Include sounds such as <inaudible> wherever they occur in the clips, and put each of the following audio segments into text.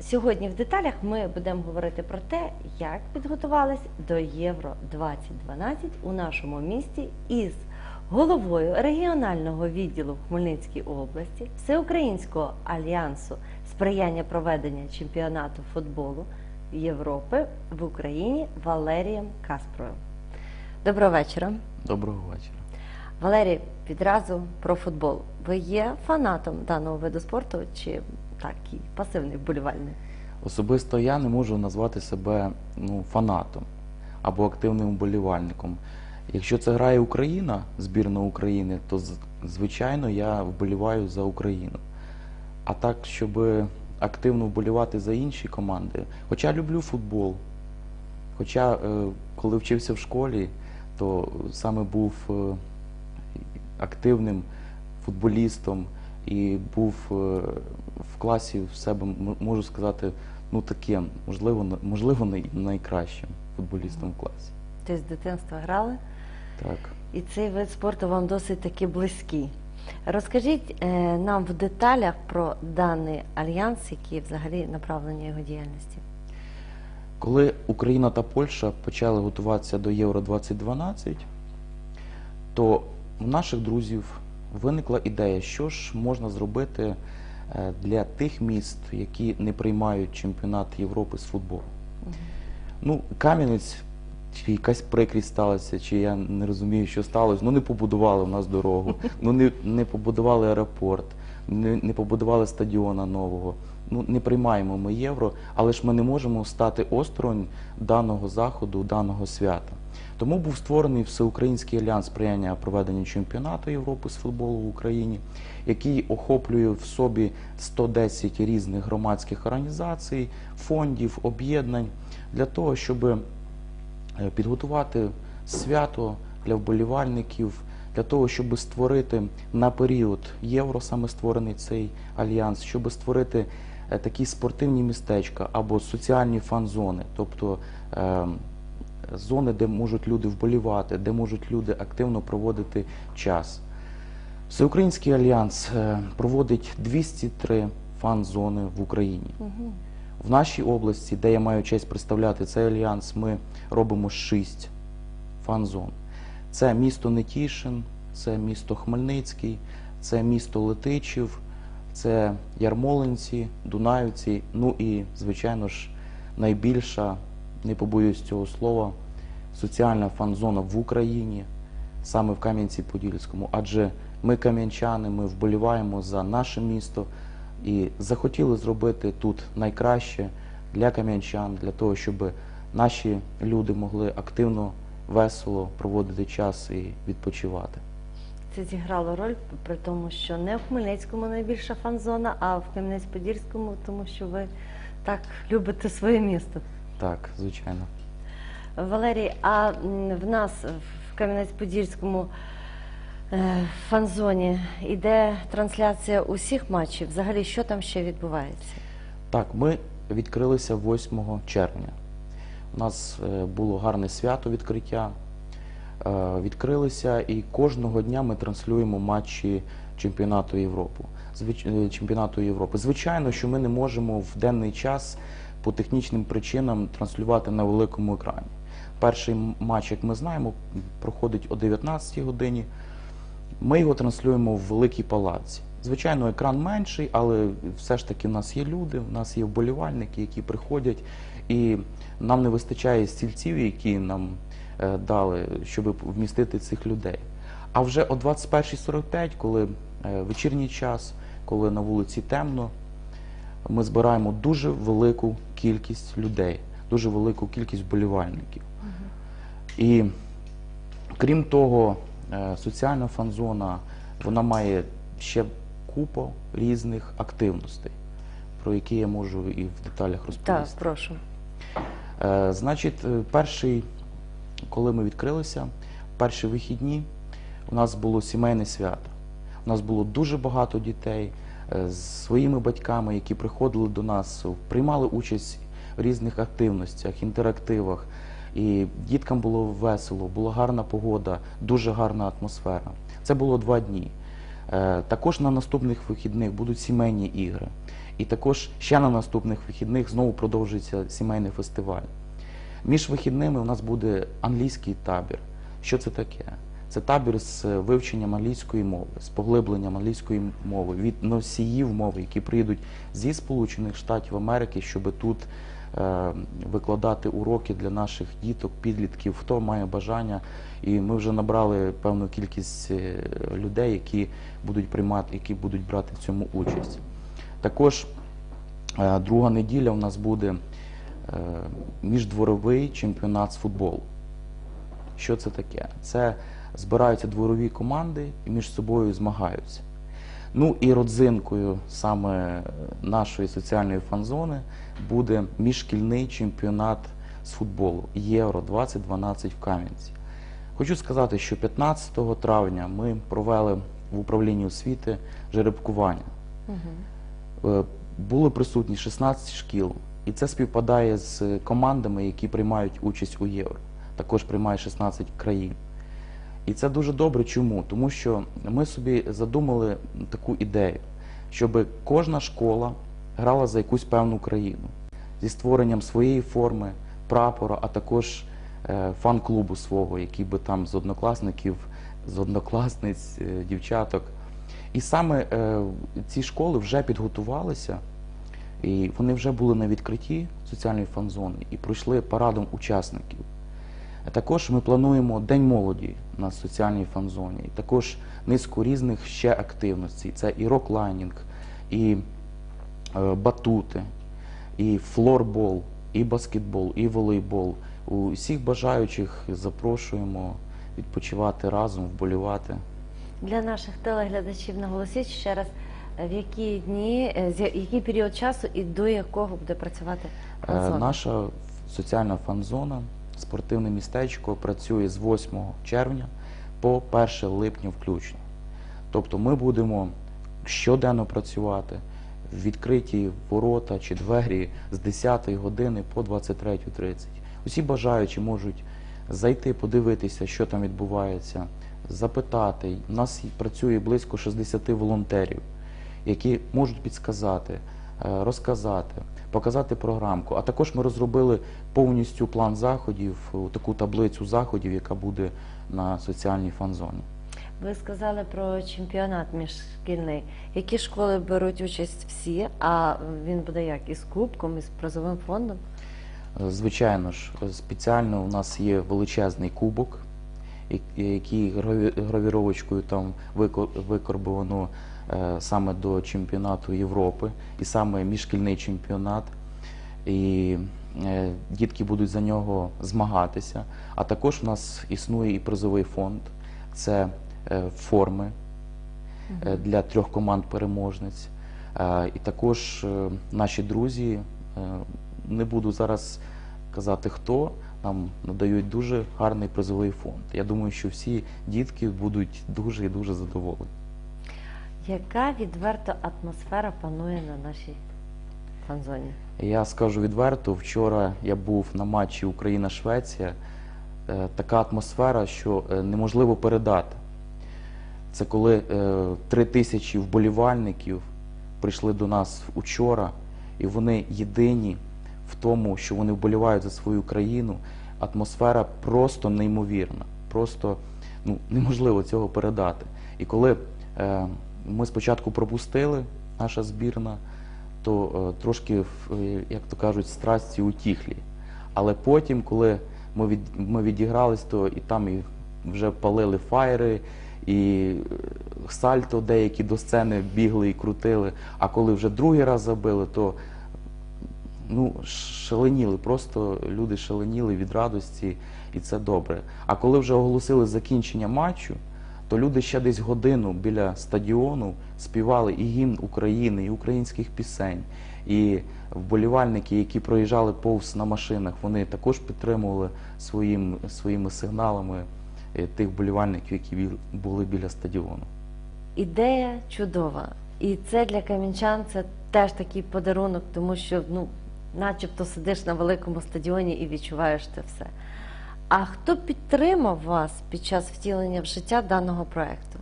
Сьогодні в деталях ми будемо говорити про те, як підготувались до Євро 2012 у нашому місті із головою регіонального відділу в Хмельницькій області Всеукраїнського альянсу сприяння проведення чемпіонату футболу Європи в Україні Валерієм Каспровим. Доброго вечора. Доброго вечора. Валерій, відразу про футбол. Ви є фанатом даного виду спорту чи такий пасивний вболівальник? Особисто я не можу назвати себе ну, фанатом або активним вболівальником. Якщо це грає Україна, збірна України, то звичайно я вболіваю за Україну. А так, щоб активно вболівати за інші команди, хоча люблю футбол. Хоча, е, коли вчився в школі, то саме був е, активним футболістом і був е, в класі в себе, можу сказати, ну таким, можливо, можливо, найкращим футболістом в класі. Ти з дитинства грали, Так. і цей вид спорту вам досить таки близький. Розкажіть е, нам в деталях про даний альянс, які взагалі направлення його діяльності. Коли Україна та Польща почали готуватися до Євро 2012, то у наших друзів виникла ідея, що ж можна зробити е, для тих міст, які не приймають чемпіонат Європи з футболу. Ну, Кам'янець, чи якась прикрість сталася, чи я не розумію, що сталося. Ну не побудували в нас дорогу, <laughs> ну не, не побудували аеропорт, не, не побудували стадіона нового. Ну не приймаємо ми євро, але ж ми не можемо стати осторонь даного заходу, даного свята. Тому був створений всеукраїнський альянс сприяння проведенню чемпіонату Європи з футболу в Україні, який охоплює в собі 110 різних громадських організацій, фондів, об'єднань для того, щоб е, підготувати свято для вболівальників, для того, щоб створити на період євро, саме створений цей альянс, щоб створити е, такі спортивні містечка або соціальні фан-зони, тобто е, зони, де можуть люди вболівати, де можуть люди активно проводити час. Всеукраїнський альянс е, проводить 203 фан-зони в Україні. Угу. В нашій області, де я маю честь представляти цей альянс, ми робимо шість фан-зон. Це місто Нетішин, це місто Хмельницький, це місто Летичів, це Ярмолинці, Дунаївці, ну і, звичайно ж, найбільша, не побоюсь цього слова, соціальна фан-зона в Україні, саме в Кам'янці-Подільському. Адже ми кам'янчани, ми вболіваємо за наше місто і захотіли зробити тут найкраще для кам'янчан, для того, щоб наші люди могли активно, весело проводити час і відпочивати. Це зіграло роль, при тому, що не в Хмельницькому найбільша фан-зона, а в Кам'янець-Подільському, тому що ви так любите своє місто. Так, звичайно. Валерій, а в нас в Кам'янець-Подільському е, фан-зоні іде трансляція усіх матчів. Взагалі, що там ще відбувається? Так, ми відкрилися 8 червня. У нас е, було гарне свято відкриття. Е, Відкрилися і кожного дня ми транслюємо матчі чемпіонату Європи. Е, чемпіонату Європи. Звичайно, що ми не можемо в денний час по технічним причинам транслювати на великому екрані. Перший матч, як ми знаємо, проходить о 19 годині. Ми його транслюємо в великій палаці. Звичайно, екран менший, але все ж таки в нас є люди, в нас є вболівальники, які приходять, і нам не вистачає стільців, які нам е, дали, щоб вмістити цих людей. А вже о 21.45, коли е, вечірній час, коли на вулиці темно, ми збираємо дуже велику кількість людей, дуже велику кількість вболівальників. І крім того, е, соціальна фан-зона вона має ще купу різних активностей, про які я можу і в деталях Так, розповісти. прошу. Е, Значить, е, перший, коли ми відкрилися, перші вихідні, у нас було сімейне свято. У нас було дуже багато дітей е, з своїми батьками, які приходили до нас, приймали участь в різних активностях, інтерактивах. І діткам було весело, була гарна погода, дуже гарна атмосфера. Це було два дні. Е, Також на наступних вихідних будуть сімейні ігри. І також ще на наступних вихідних знову продовжується сімейний фестиваль. Між вихідними у нас буде англійський табір. Що це таке? Це табір з вивченням англійської мови, з поглибленням англійської мови від носіїв мови, які приїдуть зі Сполучених Штатів Америки, щоб тут викладати уроки для наших діток, підлітків, хто має бажання. І ми вже набрали певну кількість е, людей, які будуть приймати, які будуть брати в цьому участь. Також е, друга неділя у нас буде е, міждворовий чемпіонат з футболу. Що це таке? Це збираються дворові команди і між собою змагаються. Ну і родзинкою саме нашої соціальної фан-зони буде міжшкільний чемпіонат з футболу Євро 2012 в Кам'янці. Хочу сказати, що 15 травня ми провели в управлінні освіти жеребкування. Е, Були присутні 16 шкіл, і це співпадає з командами, які приймають участь у євро. Також приймає 16 країн. І це дуже добре. Чому? Тому що ми собі задумали таку ідею, щоб кожна школа грала за якусь певну країну зі створенням своєї форми, прапора, а також е, фан-клубу свого, який би там з однокласників, з однокласниць, е, дівчаток. І саме е, ці школи вже підготувалися, і вони вже були на відкритті соціальної фан-зони і пройшли парадом учасників. Також ми плануємо День молоді на соціальній фан-зоні. І також низку різних ще активностей. Це і роклайнінг, і е, батути, і флорбол, і баскетбол, і волейбол. Усіх бажаючих запрошуємо відпочивати разом, вболівати. Для наших телеглядачів наголосіть ще раз, в які дні, е, з який період часу і до якого буде працювати Е, фан-зона? Наша соціальна фан-зона, спортивне містечко працює з 8 червня по 1 липня включно. Тобто ми будемо щоденно працювати в відкриті ворота чи двері з 10 години по 23.30. Усі бажаючі можуть зайти, подивитися, що там відбувається, запитати. У нас працює близько 60 волонтерів, які можуть підсказати, е, розказати, показати програмку. А також ми розробили повністю план заходів, таку таблицю заходів, яка буде на соціальній фан-зоні. Ви сказали про чемпіонат міжшкільний. Які школи беруть участь всі, а він буде як із кубком, із призовим фондом? Е, Звичайно ж, спеціально у нас є величезний кубок, який гравіровочкою там викорбовано саме до чемпіонату Європи, і саме міжшкільний чемпіонат. І е, дітки будуть за нього змагатися. А також у нас існує і призовий фонд. Це е, форми е, для трьох команд переможниць. Е, І також е, наші друзі, е, не буду зараз казати хто, нам надають дуже гарний призовий фонд. Я думаю, що всі дітки будуть дуже і дуже задоволені. Яка відверто атмосфера панує на нашій фан-зоні? Я скажу відверто, вчора я був на матчі Україна-Швеція. Е, Така атмосфера, що е, неможливо передати. Це коли е, три тисячі вболівальників прийшли до нас учора, і вони єдині в тому, що вони вболівають за свою країну. Атмосфера просто неймовірна. Просто ну, неможливо цього передати. І коли ми спочатку пропустили, наша збірна, то е, трошки, е, як то кажуть, страсті утіхлі. Але потім, коли ми, від, ми відігрались, то і там і вже палили фаєри, і е, сальто деякі до сцени бігли і крутили. А коли вже другий раз забили, то ну, шаленіли, просто люди шаленіли від радості, і це добре. А коли вже оголосили закінчення матчу, то люди ще десь годину біля стадіону співали і гімн України, і українських пісень. І вболівальники, які проїжджали повз на машинах, вони також підтримували своїм, своїми сигналами е, тих вболівальників, які були біля стадіону. Ідея чудова. І це для камінчан це теж такий подарунок, тому що ну, начебто сидиш на великому стадіоні і відчуваєш це все. А хто підтримав вас під час втілення в життя даного проекту?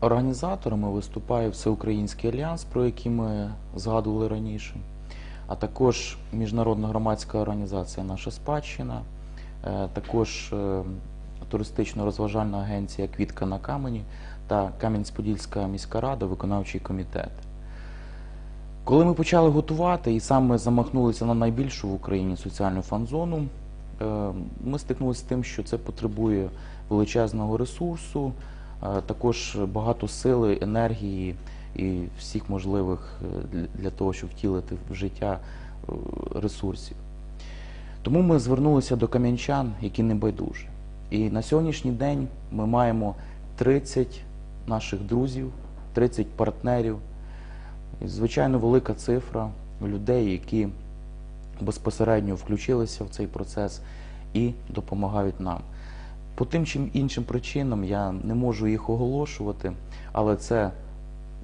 Організаторами виступає Всеукраїнський альянс, про який ми згадували раніше, а також міжнародна громадська організація Наша спадщина, е, також е, туристично-розважальна агенція Квітка на камені та Кам'янець-Подільська міська рада, виконавчий комітет. Коли ми почали готувати і саме замахнулися на найбільшу в Україні соціальну фан-зону, ми стикнулися з тим, що це потребує величезного ресурсу, е, також багато сили, енергії і всіх можливих е, для- того, щоб втілити в життя е, ресурсів. Тому ми звернулися до кам'янчан, які не байдужі. І на сьогоднішній день ми маємо 30 наших друзів, 30 партнерів. Звичайно, велика цифра людей, які безпосередньо включилися в цей процес і допомагають нам. По тим чи іншим причинам я не можу їх оголошувати, але це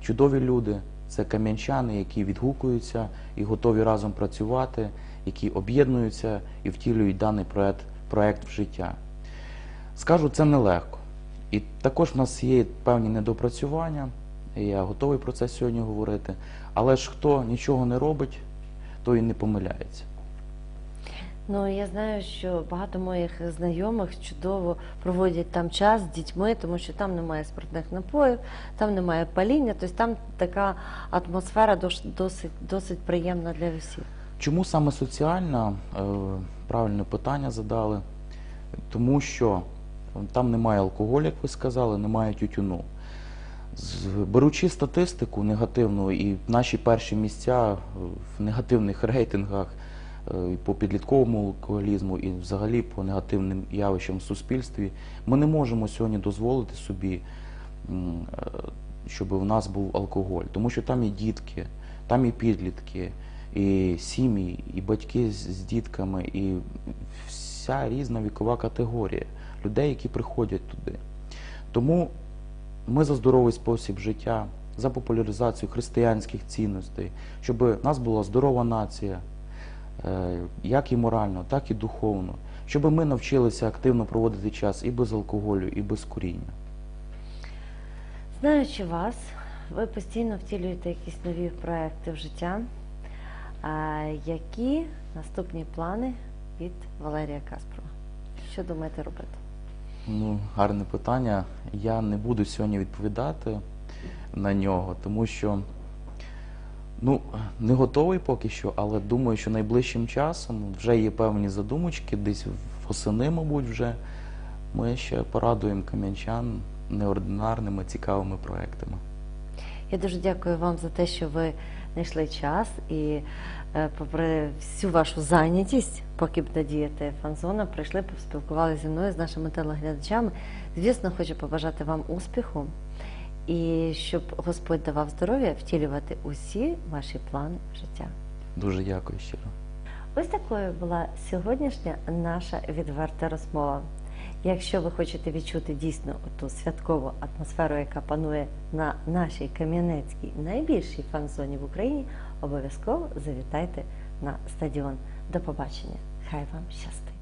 чудові люди, це кам'янчани, які відгукуються і готові разом працювати, які об'єднуються і втілюють даний проект, проект в життя. Скажу, це нелегко. І також в нас є певні недопрацювання, і я готовий про це сьогодні говорити. Але ж хто нічого не робить, той і не помиляється. Ну я знаю, що багато моїх знайомих чудово проводять там час з дітьми, тому що там немає спиртних напоїв, там немає паління, тобто там така атмосфера досить, досить приємна для всіх. Чому саме соціальна? Е, Правильне питання задали. Тому що там немає алкоголю, як ви сказали, немає тютюну. Беручи статистику негативну і наші перші місця в негативних рейтингах по підлітковому алкоголізму і взагалі по негативним явищам в суспільстві, ми не можемо сьогодні дозволити собі, е, щоб у нас був алкоголь, тому що там і дітки, там і підлітки, і сім'ї, і батьки з, дітками, і вся різна вікова категорія людей, які приходять туди. Тому ми за здоровий спосіб життя, за популяризацію християнських цінностей, щоб у нас була здорова нація, е, як і морально, так і духовно, щоб ми навчилися активно проводити час і без алкоголю, і без куріння. Знаючи вас, ви постійно втілюєте якісь нові проекти в життя. А які наступні плани від Валерія Каспрова? Що думаєте робити? Ну, гарне питання. Я не буду сьогодні відповідати на нього, тому що ну, не готовий поки що, але думаю, що найближчим часом вже є певні задумочки, десь восени, мабуть, вже ми ще порадуємо кам'янчан неординарними цікавими проектами. Я дуже дякую вам за те, що ви знайшли час і, е, попри всю вашу зайнятість, поки буде діяти фан-зона, прийшли, поспілкувалися зі мною, з нашими телеглядачами. Звісно, хочу побажати вам успіху і щоб Господь давав здоров'я втілювати усі ваші плани життя. Дуже дякую щиро. Ось такою була сьогоднішня наша відверта розмова. Якщо ви хочете відчути дійсно ту святкову атмосферу, яка панує на нашій Кам'янецькій найбільшій фан-зоні в Україні, обов'язково завітайте на стадіон. До побачення! Хай вам щастить!